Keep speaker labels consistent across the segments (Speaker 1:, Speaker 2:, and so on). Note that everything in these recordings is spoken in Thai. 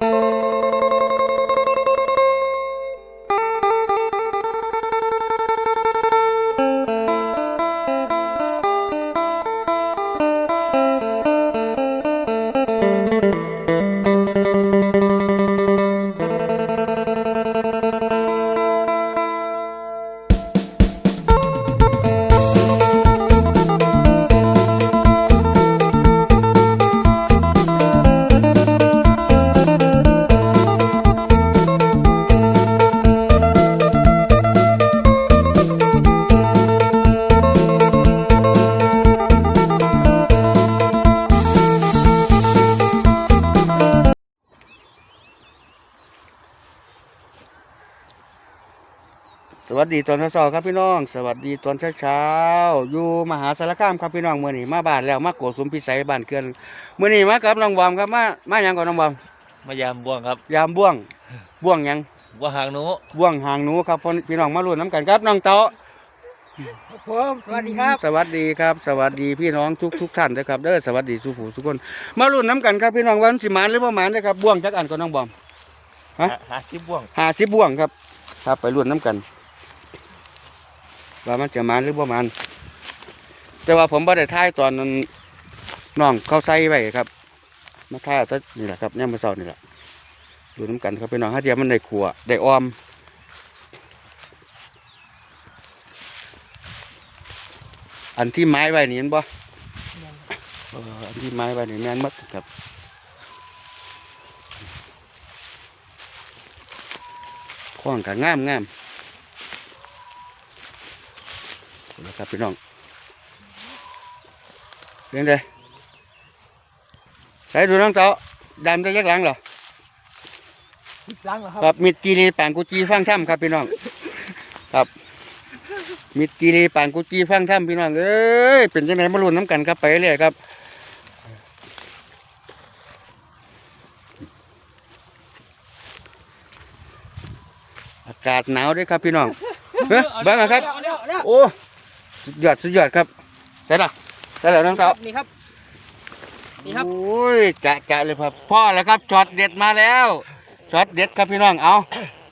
Speaker 1: Thank you สวัสดีตอนเช้าๆครับพี่น้อง สวัสดีตอนเช้าๆอยู่มหาสารคามครับพี่น้องมื้อนี้มาบ้านแล้วมาโกสุมพิสัยบ้านเกือนมื้อนี้มากับน้องบอมครับมามาหยังก่อนน้องบอม
Speaker 2: มายามบ่วงครับ
Speaker 1: ยามบ่วงบ่วงหยัง
Speaker 2: บ่วงหางหนู
Speaker 1: บ่วงหางหนูครับพี่น้องมาลุ้นน้ำกันครับน้องเต๋อ
Speaker 3: ผมสวัสดีครับ
Speaker 1: สวัสดีครับ สวัสดีพี่น้องทุกทุกท่านนะครับเด้อสวัสดีสุผู้ทุกคน มาลุ้นน้ำกันครับพี่น้องวามันสิหมานหรือบ่หมานเด้อครับบ่วงจักอันก่อนน้องบอมฮะ
Speaker 2: หาหาที่บ่วง
Speaker 1: ห้าสิบบ่วงครับ ครับไปลุ้นน้ำกัน ว่ามันจะมานหรือบ่มานแต่ว่าผมบ่ได้ถ่ายตอนนั้นน้องเขาใส่ไว้ครับ มาถ่ายเอาแต่นี่แหละครับเนี่ยามาเช้านี่แหละดูน้ำกันครับพี่น้องถ้าเดียวมันได้ขัวได้ออมอันที่ไม้ไว้นี่เห็นบ่อันที่ไม้ไว้นี่แม่นมัดครับข้องก็งามงาม นะครับพี่น้องเรื่องใดใส่ดูน้องเต้าดำจะยักหลังเหรอ
Speaker 3: ล้างเหรอครับ
Speaker 1: ครับมิดกีรีปางกุจีฟังถ้ำครับพี่น้อง ครับ มิดกีรีปางกุจีฟังถ้ำพี่น้องเอ้ยเป็นยังไงมาลุ้นน้ำกันครับไปเรื่อยครับอากาศหนาวด้วยครับพี่น้องเฮ้ยเบ้างอะครับ
Speaker 3: เดี๋ยวเดี๋ยว
Speaker 1: โอ้ สุดยอดสุดยอดครับใช่ละใช่แล้วน้องเต้า
Speaker 3: นี่ครับนี่ครับ
Speaker 1: โอ้ยจะจะเลยครับพ่อแล้วครับช็อตเด็ดมาแล้วช็อตเด็ดครับพี่น้องเอา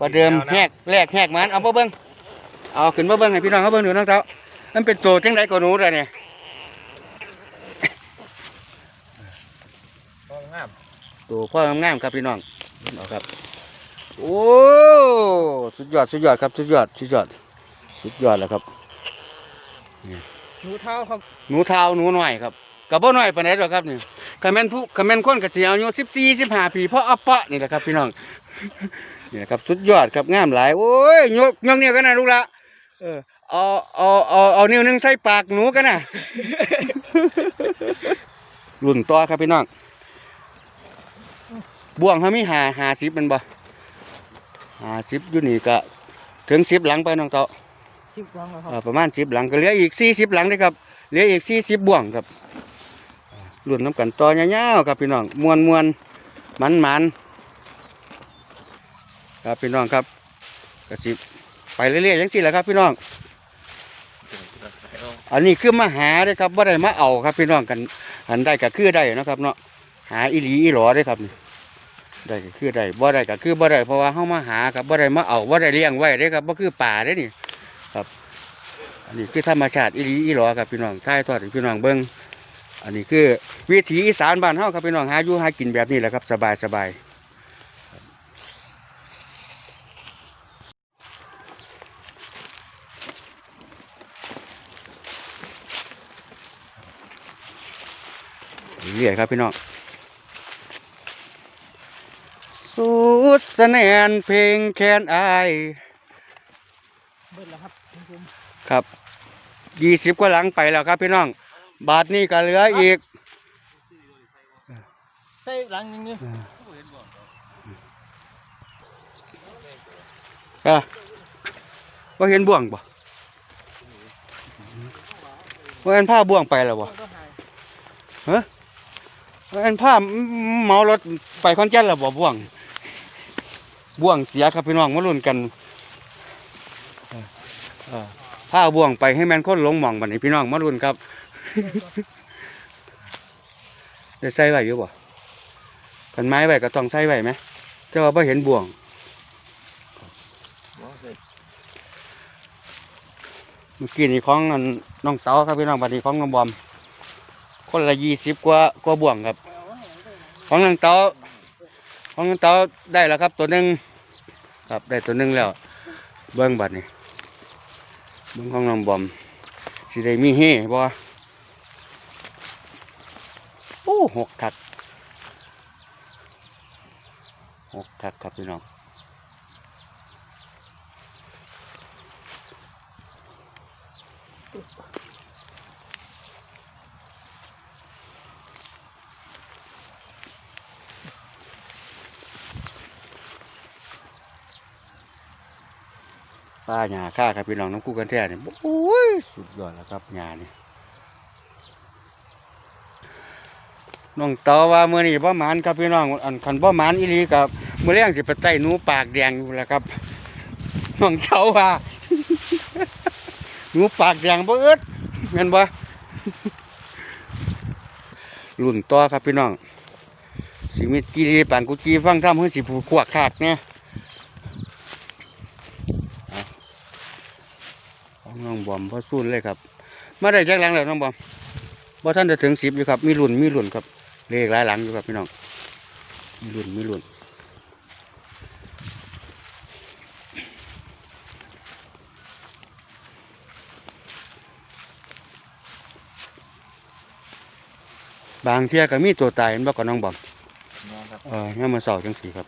Speaker 1: ประเดิมแหกแรกแหกมันเอามาเบิ้งเอาขึ้นมาเบิ้งให้พี่น้องเขาเบิ้งดูน้องเต้ามันเป็นโตจังไดก็หนูเลยเนี่ย
Speaker 2: บ่วงงาม
Speaker 1: โตพ่องามๆครับพี่น้องเอาครับ โอ้ สุดยอด สุดยอดครับ สุดยอด สุดยอด สุดยอดแล้วครับ
Speaker 3: หนูเท้าครับ
Speaker 1: หนูเท้าหนูหน่อยครับกับบ่น้อยปานใดหรอกครับนี่คอมเมนผู้คอมเมนคนก็สิอายุ14 15ปีเพราะอัปปะนี่แหละครับ พี่น้องนี่แหละครับสุดยอดครับงามหลายโอ้ยยกยกนิ้วกันนะลูกละเออเอาเอาเอาเอานิ้วหนึงใส่ปากหนูกันนะรุ่นต่อครับพี่น้องบ่วงเขามีหาหาสิบมันบ่หาสิบอยู่นี่ก็ถึงสิบหลังไปน้องเต่าิ
Speaker 3: บล้างครับ
Speaker 1: อประมาณสิบหลังก็เหลืออีกสี่สิบหลังเด้อครับเหลืออีกสี่สิบบ่วงครับรุ่นน้ำกันต่อยาวๆครับพี่น้องมวนมวนมันมันครับพี่น้องครับก็สิไปเรื่อยๆอย่างที่แหละครับ พี่น้อง อันนี้คือมาหาเด้อครับว่าได้มาเอาครับ พี่น้องกันอันได้ก็คือได้นะครับ เนาะหาอีหลีอีหลอได้ครับนี่ได้ก็คือได้บ่ได้ก็คือบ่ได้เพราะว่าเฮามาหาครับบ่ได้มาเอาบ่ได้เลี้ยงไว้เด้ครับบ่คือป่าเด้นี่ ครับ อันนี้คือธรรมชาติอีหลีอีหลอครับพี่น้องถ่ายทอดให้พี่น้องเบิ่งอันนี้คือวิถีอีสานบ้านเฮาครับพี่น้องหาอยู่หากินแบบนี้แหละครับ สบายสบายเรื่อยครับพี่น้องสุดสนนเพลงแค้นอาย
Speaker 3: เบิ้ลแล้วครับคุณ ผู้ชม
Speaker 1: ครับยี่สิบกว่าหลังไปแล้วครับพี่น้อง บาทนี้ก็เหลืออีก
Speaker 3: ใส่หลังอย่างนี้
Speaker 1: อะว่าเห็นบ่วงบ่ว่าเห็นผ้าบ่วงไปแล้วบ่ว่าเห็นผ้าเมารถไปคอนแก่นแล้วบ่บ่วง บ่วงเสียครับพี่น้องมาลุ้นกันเออเออ ผ้าบ่วงไปให้แมนคนลงหม่องบัดนี้พี่น้องมาลุ้นครับได้ใส่ไว้อยู่บ่กันไม้ไว้ก็ต้องใส่ไว้ไหม
Speaker 3: ใแต่
Speaker 1: ว่าเห็นบ่วง
Speaker 2: เมื่
Speaker 1: อกี้นี่ของน้องเต๋าครับพี่น้องบัดนี้ของน้องบอม คนละยี่สิบกว่ากว่าบ่วงครับ ของน้องเต๋าของน้องเต๋าได้แล้วครับ ตัวหนึ่งครับได้ตัวหนึ่งแล้ว เบิ้งบัดนี้ เบิ้งของน้องบอมสิได้มีเฮ่บ่โอ้หกคักหกคักครับพี่น้อง ป้าหญ้าค่าครับพี่น้องน้ำคู่กันแท้เนี่ยโอ้ยสุดยอดแล้วครับหญ้านี่น้องเต๋อว่ามื้อนี้บ่หมานครับพี่น้องอันคันบ่หมานอีหลีกับเมื้อแรงสิไปไต่หนูปากแดงอยู่แล้วครับน้องเต๋อว่าหนูปากแดงบ่เอึดแม่นบ่รุ่นต่อครับพี่น้องสิมีกีรีปานกุจีฟังทำเฮือสิผูกขวกขาดเนี่ยเอา ของน้องบอมพ่อสู้เลยครับมาได้แจ็คหลังแล้วน้องบอมบ่ท่านจะถึงสิบอยู่ครับ มีรุ่นมีรุ่นครับเลขหลายหลังอยู่ครับพี่น้องมีรุ่นมีรุ่นบางเที่ยก็มีตัวตายเห็นบ่กับน้องบอม
Speaker 2: น้องครับ
Speaker 1: เออเนี่ยามมาเสาจังสีครับ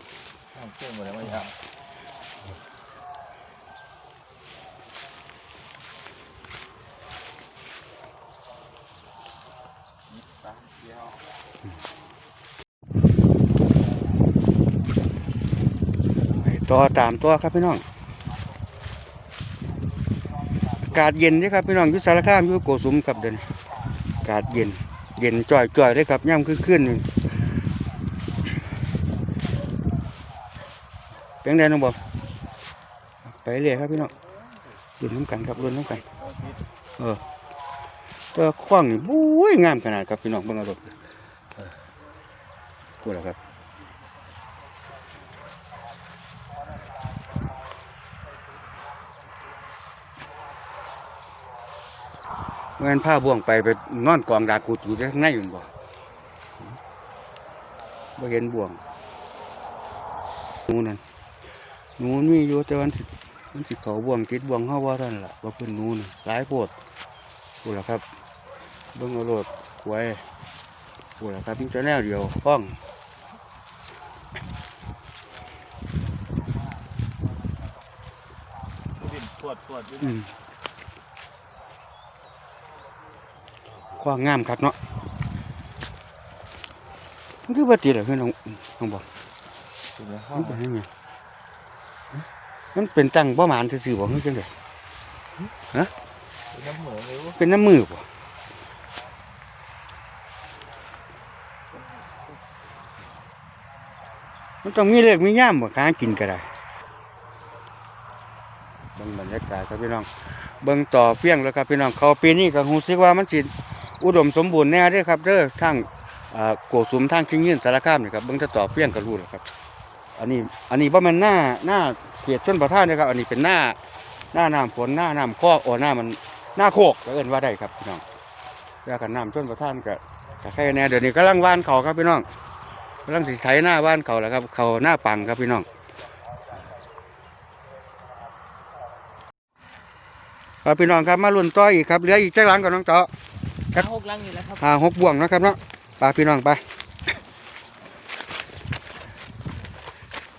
Speaker 2: ข้ามเครื่องหมดแล้ว
Speaker 1: ต่อตามตัวครับพี่น้อง อากาศเย็นเด้ครับพี่น้องยุสารคามยุโกสุมครับเดินอากาศเย็น เย็นจ่อยจ่อยๆเลยครับย่ำขึ้นขึ้นเป็นไงน้องบอมไปเรื่อยครับพี่น้องรุ่นน้ำกันครับรุ่นน้ำกัน เออตัวขว้างนี่บุ้ยงามขนาดครับพี่น้องเบิ่งเอารถเออ พูดแล้วครับเมื่อนั้นผ้าบ่วงไปไปนอนกองดากูดอยู่ข้างในอยู่บ่บ่เห็นบ่วงนูนั่นนูมีอยู่แต่วันสิมันสิเขาบ่วงติดบ่วงเฮาว่าท่านล่ะว่าเพิ่นนูนี่หลายโพดพูล้วครับ เบิ่งเอาโลดกล้ย พูดแล้วครับมีแต่แนวเดียวฟ้อง
Speaker 2: วิ่งปวดปวดวิ่ง
Speaker 1: อืมขว้างงามครับเนาะมันคือบ่ติดเหรอคือน้องน้องบอก
Speaker 2: ถึงแล้วห้อ
Speaker 1: มั
Speaker 2: ง
Speaker 1: นเป็นยังไงมันเป็นตังบ่หมานซื่อๆบ่คือจังได๋
Speaker 2: น้ำเหมือนเลยวุ้
Speaker 1: เป็นน้ำมือบ่ มันต้องมีเลขมีย่ามบ่ค้ากินก็ได้เบิ่งบรรยากาศครับพี่น้อง เบิ่งต่อเพียงแล้วครับพี่น้องเขาปีนี้ก็รู้สึกว่ามันสิอุดมสมบูรณ์แน่ด้อครับเด้อทางอ่าโกสุมทางชิงยืนสารคามนี่ครับเบิ่งถ้าต่อเพียงก็รู้แล้วครับ อันนี้อันนี้บ่แม่นหน้าหน้าเขตชนประทานนะครับ อันนี้เป็นหน้าหน้าน้ำฝนหน้าน้ำคอกโอ้หน้ามันหน้าโคกเอิ้นว่าได้ครับพี่น้องแล้วกันน้ำชนประทานก็แค่แน่เดี๋ยวนี้กำลังว่านเขาครับพี่น้องำลังสิไถหน้าว่านเขาแล้วครับ เขาหน้าปังครับพี่น้องครับพี่น้องครับมาลุ่นต่ออีกครับเหลืออีกจักหลังกับน้องเจาะครับ
Speaker 3: หกลังอยู่แล้วครับ
Speaker 1: หาหกบ่วงนะครับเนาะไปพี่น้องไป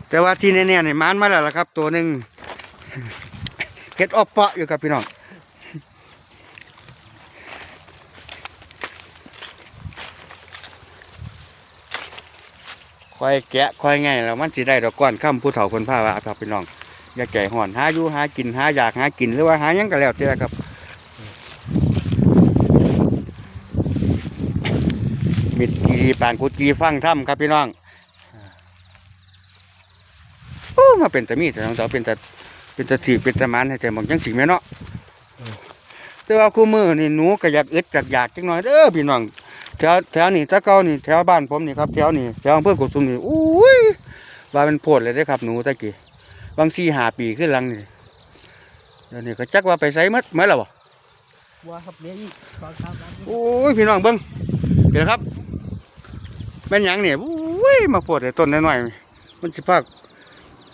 Speaker 1: แต่ว่าที่แน่ๆเนี่ยมันมาแล้วล่ะครับ ตัวหนึ่งเก็ดออปเปาะอยู่ครับพี่น้อง คอยแกะคอยไงแล้วมันสิได้ดอกก้อนข้ามผู้เฒ่าคนผ้าว่าครับพี่น้องอย่าแก่ห่อนหาอยู่หากินหาอยากหากินหรือว่าหาหยังก็แล้วแต่ครับมิดกีรีปานกุจีฟังถ้ำครับพี่น้องโอ้มาเป็นแต่มีแต่น้องสาวเป็นแต่เป็นแต่ถีบเป็นแต่มันให้แต่บางจังสิแม่เนาะแต่ว่าคู่มือนี่หนูก็อยากอึดอยากอยากจังหน่อยเด้อพี่น้อง แถวแถวนี่ถ้าเก่านี่แถวบ้านผมนี่ครับแถวนี่แถวอำเภอกุสุมนี่อุ้ยว่ามันโพดเลยได้อครับหนูตะกี้บางสี่หาปีขึ้นหลังนี่เดี๋ยวนี้ก็จักว่าไปใส่มัดไหมล่ะบ่
Speaker 3: บัวครับเลี้ยงอีกบางครั้งบาง
Speaker 1: โอ้ยพี่น้องเบิ้งเดี๋ยวครับแม่นหยังเนี่ยโอ้ยมาโพดเลยต้นน้อยๆมันสิพาก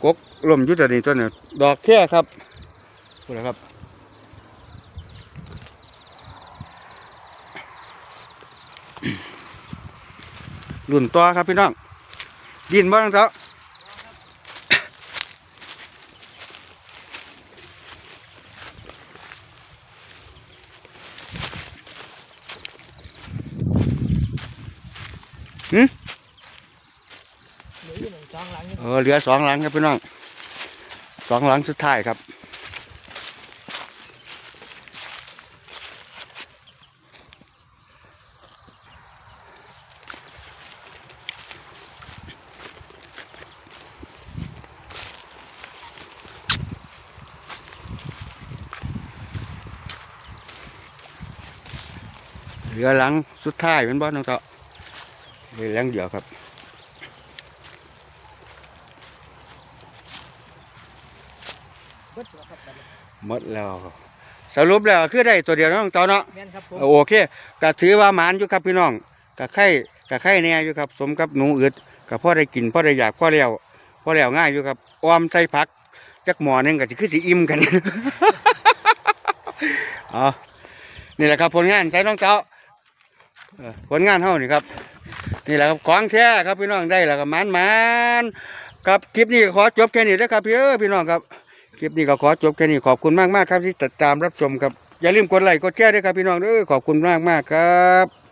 Speaker 1: กกลมอยู่แต่นี้ต้นเนี่ยดอกแค่ครับพูดแล้วครับ รุ่นตัวครับพี่น้อง ดินบ้างเจ้าหืม
Speaker 3: เหลืออยู่หนึ่งสองหลังอยู่
Speaker 1: เออเหลือสองหลังครับพี่น้อง สองหลังสุดท้ายครับ เหลือหลังสุดท้ายเป็นบ้านน้องเต่าเหลือหลังเดียวครับ
Speaker 3: เบิดแล้วครับบัดนี้
Speaker 1: หมดแล้วสรุปแล้วคือได้ตัวเดียวเนาะน้องเต่าเนาะ
Speaker 3: แม่นครับผม
Speaker 1: โอเคก็ถือว่าหมานอยู่ครับพี่น้องก็ไข่ก็ไข่แน่อยู่ครับ สมกับหนูอึดก็พ่อได้กินพ่อได้อยากพ่อแล้วพ่อแล้วง่ายอยู่ครับออมใส่ผักจักหมอหนึงก็สิคือสิอิ่มกันอ๋อนี่แหละครับผลงานใส่น้องเจ้าเออ ผลงานเท่านี่ครับ นี่แหละครับของแท้ครับพี่น้องได้แล้วก็มันมันครับคลิปนี้ขอจบแค่นี้นะครับพี่เออพี่น้องครับคลิปนี้ก็ขอจบแค่นี้ขอบคุณมากมากครับที่ติดตามรับชมครับอย่าลืมกดไลค์กดแชร์ด้วยครับพี่น้องเออขอบคุณมากมากครับ